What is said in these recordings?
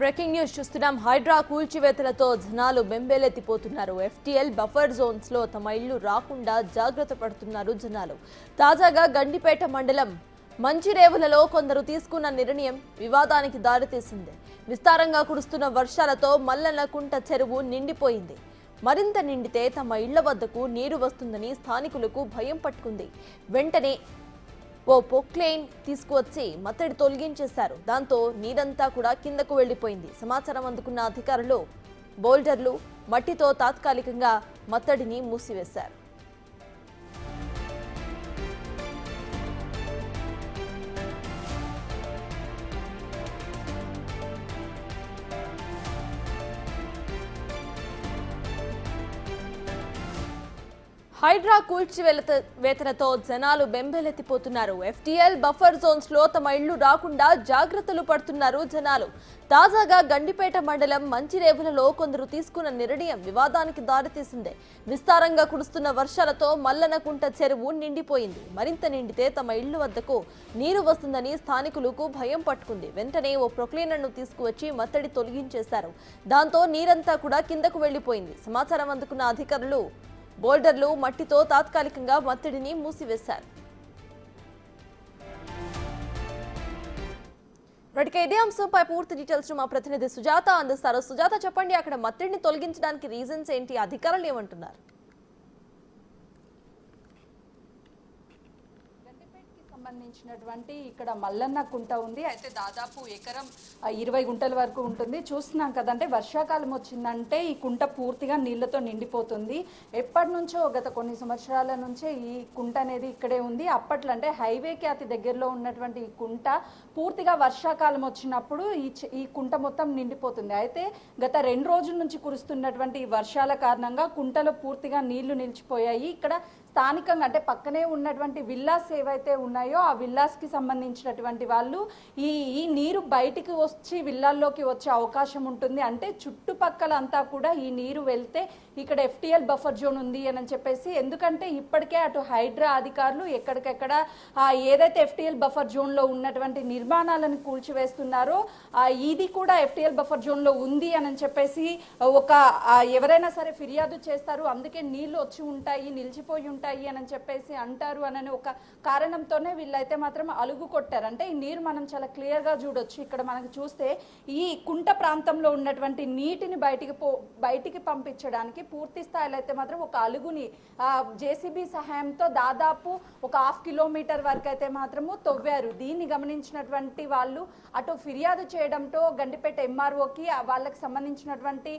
Breaking news చూస్తున్నాం. హైడ్రా కూల్చివేతలతో జనాలు బెంబేలెత్తిపోతున్నారు. FTL buffer జోన్స్లో తమ ఇళ్ళు రాకుండా జాగ్రత్త పడుతున్నారు జనాలు. తాజాగా గండిపేట మండలం మంచిరేవులలో కొందరు తీసుకున్న నిర్ణయం వివాదానికి దారితీసింది. విస్తారంగా కురుస్తున్న వర్షాలతో మల్లనకుంట చెరువు నిండిపోయింది. మరింత నిండితే తమ ఇళ్ళ వద్దకు నీరు వస్తుందని స్థానికులకు భయం పట్టుకుంది. వెంటనే ఓ పొక్లెయిన్ తీసుకువచ్చి మత్తడి తొలగించేశారు. దాంతో నీరంతా కూడా కిందకు వెళ్ళిపోయింది సమాచారం అందుకున్న అధికారులు బోల్డర్లు మట్టితో తాత్కాలికంగా మత్తడిని మూసివేశారు. హైడ్రా కూల్చివేత వేతనతో జనాలు బెంబేలెత్తిపోతున్నారు. ఎఫ్టీఎల్ బఫర్ జోన్స్లో తమ ఇళ్ళు రాకుండా జాగ్రత్తలు పడుతున్నారు జనాలు. తాజాగా గండిపేట మండలం మంచిరేవులలో కొందరు తీసుకున్న నిర్ణయం వివాదానికి దారితీసింది. విస్తారంగా కురుస్తున్న వర్షాలతో మల్లనకుంట చెరువు నిండిపోయింది. మరింత నిండితే తమ ఇళ్ళు వద్దకు నీరు వస్తుందని స్థానికులకు భయం పట్టుకుంది. వెంటనే ఓ ప్రొక్లీనర్ను తీసుకువచ్చి మత్తడి తొలగించేశారు. దాంతో నీరంతా కూడా కిందకు వెళ్ళిపోయింది సమాచారం అందుకున్న అధికారులు బోల్డర్లు మట్టితో తాత్కాలికంగా మత్తిడిని మూసివేశారు. ఇప్పటికే ఇదే అంశంపై పూర్తి డీటెయిల్స్ మా ప్రతినిధి సుజాత అందిస్తారు. సుజాత చెప్పండి అక్కడ మత్తిడిని తొలగించడానికి రీజన్స్ ఏంటి? అధికారులు ఏమంటున్నారు? సంబంధించినటువంటి ఇక్కడ మల్లన్న కుంట ఉంది. అయితే దాదాపు ఎకరం ఇరవై గుంటల వరకు ఉంటుంది. చూస్తున్నాం కదంటే వర్షాకాలం వచ్చిందంటే ఈ కుంట పూర్తిగా నీళ్ళతో నిండిపోతుంది. ఎప్పటి నుంచో గత కొన్ని సంవత్సరాల నుంచే ఈ కుంట అనేది ఇక్కడే ఉంది. అప్పట్లో అంటే హైవేకి అతి దగ్గరలో ఉన్నటువంటి ఈ కుంట పూర్తిగా వర్షాకాలం వచ్చినప్పుడు ఈ ఈ కుంట మొత్తం నిండిపోతుంది. అయితే గత రెండు రోజుల నుంచి కురుస్తున్నటువంటి ఈ వర్షాల కారణంగా కుంటలో పూర్తిగా నీళ్ళు నిలిచిపోయాయి. ఇక్కడ స్థానికంగా అంటే పక్కనే ఉన్నటువంటి విల్లాస్ ఏవైతే ఉన్నాయో ఆ విల్లాస్కి సంబంధించినటువంటి వాళ్ళు ఈ ఈ నీరు బయటికి వచ్చి విల్లాల్లోకి వచ్చే అవకాశం ఉంటుంది. అంటే చుట్టుపక్కల అంతా కూడా ఈ నీరు వెళ్తే ఇక్కడ ఎఫ్టీఎల్ బఫర్ జోన్ ఉంది అని చెప్పేసి ఎందుకంటే ఇప్పటికే అటు హైడ్రా అధికారులు ఎక్కడికెక్కడ ఆ, ఏదైతే ఎఫ్టీఎల్ బఫర్ జోన్లో ఉన్నటువంటి నిర్మాణాలను కూల్చివేస్తున్నారో ఆ, ఇది కూడా ఎఫ్టీఎల్ బఫర్ జోన్లో ఉంది అని చెప్పేసి ఒక ఎవరైనా సరే ఫిర్యాదు చేస్తారు. అందుకే నీళ్ళు వచ్చి ఉంటాయి నిలిచిపోయి ఉంటాయి. అని చెప్పేసి అంటారు అని ఒక కారణంతోనే వీళ్ళైతే మాత్రం అలుగు కొట్టారు. అంటే ఈ నీరు మనం చాలా క్లియర్గా చూడొచ్చు. ఇక్కడ మనకు చూస్తే ఈ కుంట ప్రాంతంలో ఉన్నటువంటి నీటిని బయటికి పో బయటికి పంపించడానికి పూర్తి స్థాయిలో అయితే మాత్రం ఒక అలుగుని జేసీబీ సహాయంతో దాదాపు ఒక హాఫ్ కిలోమీటర్ వరకు అయితే మాత్రము తవ్వారు. దీన్ని గమనించినటువంటి వాళ్ళు అటు ఫిర్యాదు చేయడంతో గండిపేట ఎంఆర్ఓకి వాళ్ళకి సంబంధించినటువంటి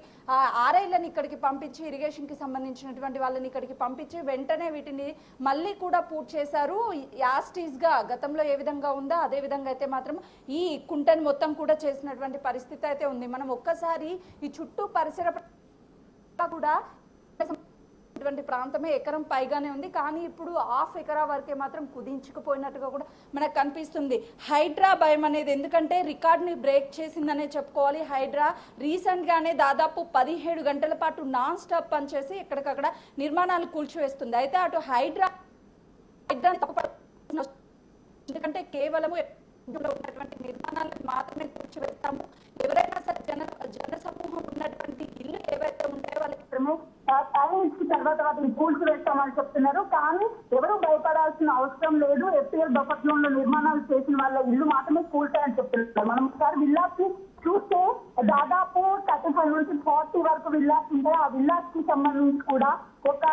ఆర్ఐలను ఇక్కడికి పంపించి ఇరిగేషన్కి సంబంధించినటువంటి వాళ్ళని ఇక్కడికి పంపించి వెంటనే వీటిని మళ్ళీ కూడా పూర్తి చేశారు. యాస్టీస్గా గతంలో ఏ విధంగా ఉందో అదే విధంగా అయితే మాత్రం ఈ కుంటని మొత్తం కూడా చేసినటువంటి పరిస్థితి అయితే ఉంది. మనం ఒక్కసారి ఈ చుట్టూ పరిసర కూడా ఇటువంటి ప్రాంతమే ఎకరం పైగానే ఉంది. కానీ ఇప్పుడు హాఫ్ ఎకరా వరకే మాత్రం కుదించుకుపోయినట్టుగా కూడా మనకు కనిపిస్తుంది. హైడ్రా భయం అనేది ఎందుకంటే రికార్డ్ని బ్రేక్ చేసిందనే చెప్పుకోవాలి. హైడ్రా రీసెంట్గానే దాదాపు పదిహేడు గంటల పాటు నాన్ స్టాప్ పనిచేసి ఎక్కడికక్కడ నిర్మాణాలు కూల్చివేస్తుంది. అయితే అటు హైడ్రా హైడ్రా ఎందుకంటే కేవలము ఇందులో ఉన్నటువంటి నిర్మాణాలను మాత్రమే కూర్చోబెడతాము. ఎవరైనా సరే జన జన సమూహం ఉన్నటువంటి ఇల్లు ఏవైతే ఉంటాయో వాళ్ళకి ఇచ్చిన తర్వాత వాటిని కూల్చివేస్తామని చెప్తున్నారు. కానీ ఎవరు భయపడాల్సిన అవసరం లేదు. ఎఫ్టీఎల్ బఫర్ జోన్లో నిర్మాణాలు చేసిన వాళ్ళ ఇల్లు మాత్రమే కూల్చాయని చెప్తున్నారు. మనం ఒకసారి విల్లాస్ చూస్తే దాదాపు థర్టీ ఫైవ్ నుంచి ఫార్టీ వరకు విల్లాస్ ఉంటాయి. ఆ విల్లాస్కి సంబంధించి కూడా ఒక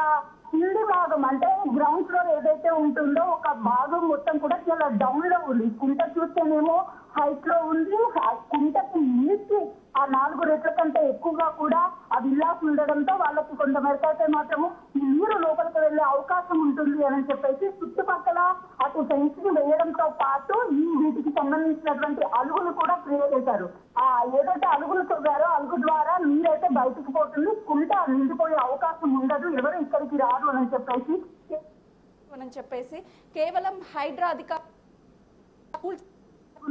కింది భాగం అంటే గ్రౌండ్ ఫ్లోర్ ఏదైతే ఉంటుందో ఒక భాగం మొత్తం కూడా చాలా డౌన్లో ఉంది. కుంట చూస్తేనేమో హైట్లో ఉంది. కుంటకి మించి ఆ నాలుగు రెట్ల కంటే ఎక్కువగా కూడా ఆ విల్లాస్ ఉండడంతో వాళ్ళకి కొంతమేరకు అయితే మాత్రము ఈ నీరు లోపలికి వెళ్ళే అవకాశం ఉంటుంది అని చెప్పేసి చుట్టుపక్కల అటు ఫెన్స్ వేయడంతో పాటు ఈ వీటికి సంబంధించినటువంటి అలుగులు కూడా క్రియేట్ చేశారు. ఆ ఏదైతే అలుగులు తవ్వారో అలుగు ద్వారా నీరైతే బయటకు పోతుంది. కుంట నిండిపోయే అవకాశం ఉండదు. ఎవరు ఇక్కడికి రారు అని చెప్పేసి అని చెప్పేసి కేవలం హైడ్రా అధికారులు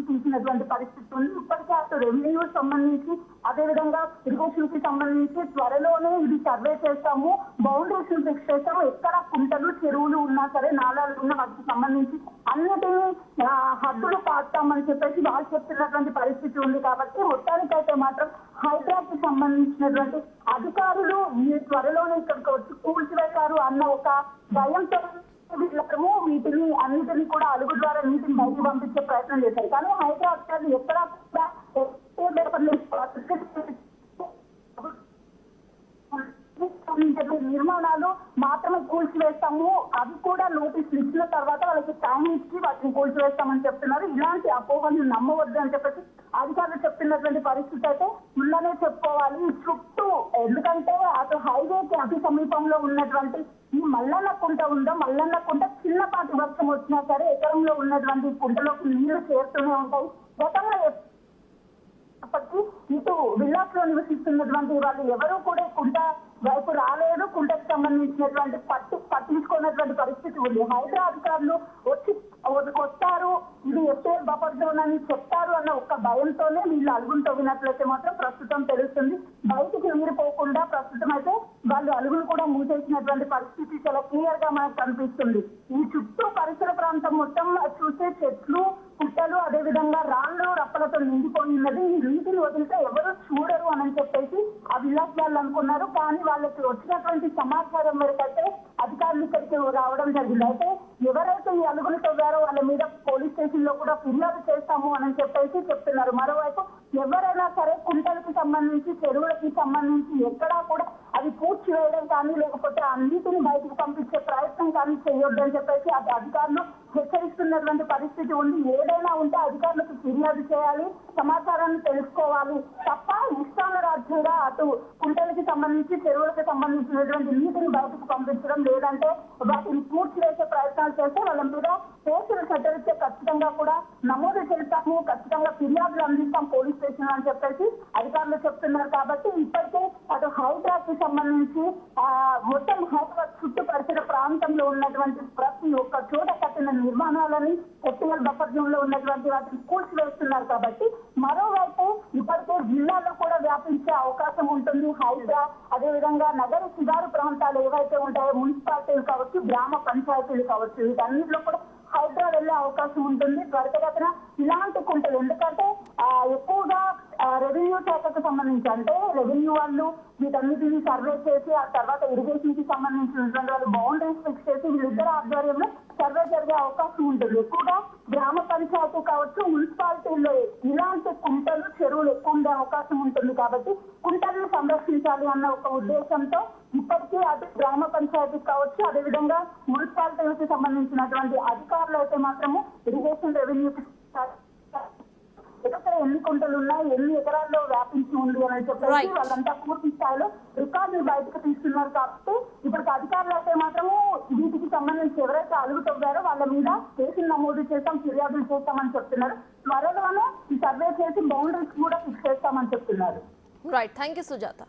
తీసినటువంటి పరిస్థితి ఉంది ఇప్పటికే అటు రెవెన్యూ సంబంధించి అదేవిధంగా ఇరిగేషన్కి సంబంధించి త్వరలోనే ఇది సర్వే చేస్తాము బౌండరీస్ ఫిక్స్ చేస్తాము. ఎక్కడ కుంటలు చెరువులు ఉన్నా సరే నాలాలు ఉన్నా వాటికి సంబంధించి అన్నిటినీ హద్దులు పాస్తామని చెప్పేసి వాళ్ళు చెప్తున్నటువంటి పరిస్థితి ఉంది కాబట్టి మొత్తానికైతే మాత్రం హైదరాబాద్కి సంబంధించినటువంటి అధికారులు త్వరలోనే ఇక్కడికి వచ్చి కూల్చివేశారు అన్న ఒక భయంతో వీళ్ళము వీటిని అన్నిటిని కూడా అలుగు ద్వారా నీటిని బయటికి పంపించే ప్రయత్నం చేశారు. కానీ హైదరాబాద్ గారు ఎక్కడా కూడా నిర్మాణాలు మాత్రమే కూల్చివేస్తాము. అవి కూడా నోటీసులు ఇచ్చిన తర్వాత వాళ్ళకి టైం ఇచ్చి వాటిని కూల్చివేస్తామని చెప్తున్నారు. ఇలాంటి అపోహలు నమ్మవద్దు అని చెప్పేసి అధికారులు చెప్తున్నటువంటి పరిస్థితి అయితే ముందనే చెప్పుకోవాలి. చుట్టూ ఎందుకంటే అటు హైవేకి అతి సమీపంలో ఉన్నటువంటి ఈ మల్లన్న కుంట ఉందో మల్లన్న కుంట చిన్నపాటి వర్షం వచ్చినా సరే ఎకరంలో ఉన్నటువంటి కుంటలోకి నీళ్ళు చేరుతూనే ఉంటాయి. గతంలో అప్పటికి ఇటు విల్లాస్లో నివసిస్తున్నటువంటి వాళ్ళు ఎవరు కూడా కుంట వైపు రాలేదు. కుంటకు సంబంధించినటువంటి పట్టు పట్టించుకున్నటువంటి పరిస్థితి ఉంది. హైదరాబాద్ అధికారులు వచ్చి చెప్పే ఇది చెప్తారు అన్న ఒక్క భయంతోనే వీళ్ళు అలుగులు తవ్వినట్లయితే మాత్రం ప్రస్తుతం తెలుస్తుంది. బయటికి నీరు పోకుండా ప్రస్తుతం అయితే వాళ్ళు అలుగులు కూడా మూసేసినటువంటి పరిస్థితి చాలా క్లియర్గా మనకు కనిపిస్తుంది. ఈ చుట్టూ పరిసర ప్రాంతం మొత్తం చూస్తే చెట్లు పుట్టలు అదే విధంగా రాళ్ళు రప్పలతో నిండిపోయి ఉన్నది. ఈ నీటిని వదిలితే ఎవరు చూడరు అని చెప్పేసి ఆ విలాస్ వాళ్ళు అనుకున్నారు. కానీ వాళ్ళకి వచ్చినటువంటి సమాచారం మేరకైతే అధికారులు ఇక్కడికి రావడం జరిగింది. అయితే ఎవరైతే ఈ అలుగులు తవ్వారో వాళ్ళ మీద పోలీస్ స్టేషన్లో కూడా ఫిర్యాదు చేస్తాము అని చెప్పేసి చెప్తున్నారు. మరోవైపు ఎవరైనా సరే కుంటలకు సంబంధించి చెరువులకి సంబంధించి ఎక్కడా కూడా అది పూర్తి వేయడం కానీ లేకపోతే అన్నిటిని బయటకు పంపించే ప్రయత్నం కానీ చేయొద్దని చెప్పేసి అది అధికారులు హెచ్చరిస్తున్నటువంటి పరిస్థితి ఉంది. ఏదైనా ఉంటే అధికారులకు ఫిర్యాదు చేయాలి సమాచారాన్ని తెలుసుకోవాలి తప్ప ఇష్టాల రాజ్యంగా అటు కుంటలకి సంబంధించి చెరువులకు సంబంధించినటువంటి పంపించడం లేదంటే వాటిని పూర్తి చేసే ప్రయత్నాలు చేస్తే వాళ్ళ మీద కేసులు చట్టరిస్తే ఖచ్చితంగా కూడా నమోదు చేస్తాము ఖచ్చితంగా ఫిర్యాదులు అందిస్తాం పోలీస్ స్టేషన్ అని చెప్పేసి అధికారులు చెప్తున్నారు కాబట్టి ఇప్పటికే అటు హైదరాబాద్కి సంబంధించి మొత్తం హైదరాబాద్ చుట్టూ పరిసర ప్రాంతంలో ఉన్నటువంటి ప్రతి ఒక్క చోట కట్టిన నిర్మాణాలని ఎస్టీఎల్ బఫర్ జోన్లో ఉన్నటువంటి వాటిని కూల్చివేస్తున్నారు కాబట్టి మరోవైపు ఇప్పటికే జిల్లాలో కూడా వ్యాపించే అవకాశం ఉంటుంది. హైడ్రా అదేవిధంగా నగర శివారు ప్రాంతాలు ఏవైతే ఉంటాయో మున్సిపాలిటీలు కావచ్చు గ్రామ పంచాయతీలు కావచ్చు వీటన్నిటిలో కూడా హైదరాబాద్ వెళ్ళే అవకాశం ఉంటుంది. త్వరితగతిన ఇలాంటి కుంటలు. ఎందుకంటే ఆ, ఎక్కువగా రెవెన్యూ శాఖకు సంబంధించి అంటే రెవెన్యూ వాళ్ళు వీటన్నిటిని సర్వే చేసి ఆ తర్వాత ఇరిగేషన్కి సంబంధించినటువంటి వాళ్ళు బౌండరీస్ ఫిక్స్ చేసి వీళ్ళిద్దరు ఆధ్వర్యంలో సర్వే జరిగే అవకాశం ఉంటుంది. ఎక్కువగా గ్రామ పంచాయతీ కావచ్చు మున్సిపాలిటీల్లో ఇలాంటి కుంటలు చెరువులు ఎక్కువ ఉండే అవకాశం ఉంటుంది కాబట్టి కుంటలను సంరక్షించాలి అన్న ఒక ఉద్దేశంతో ఇప్పటికీ అటు గ్రామ పంచాయతీ కావచ్చు అదేవిధంగా మున్సిపాలిటీలకు సంబంధించినటువంటి అధికారులు అయితే మాత్రము ఇరిగేషన్ రెవెన్యూ ఎన్ని కుంటలు ఉన్నాయి ఎన్ని ఎకరాల్లో వ్యాపించి ఉంది అని చెప్పేసి. వాళ్ళంతా పూర్తి స్థాయిలో రికార్డులు బయటకు తీస్తున్నారు కాబట్టి ఇప్పుడు అధికారులు అయితే మాత్రము వీటికి సంబంధించి ఎవరైతే అలుగు తవ్వారో వాళ్ళ మీద కేసులు నమోదు చేస్తాం ఫిర్యాదులు చేస్తామని చెప్తున్నారు. త్వరలోనే ఈ సర్వే చేసి బౌండరీస్ కూడా ఫిక్స్ చేస్తామని చెప్తున్నారు. Right thank you Sujatha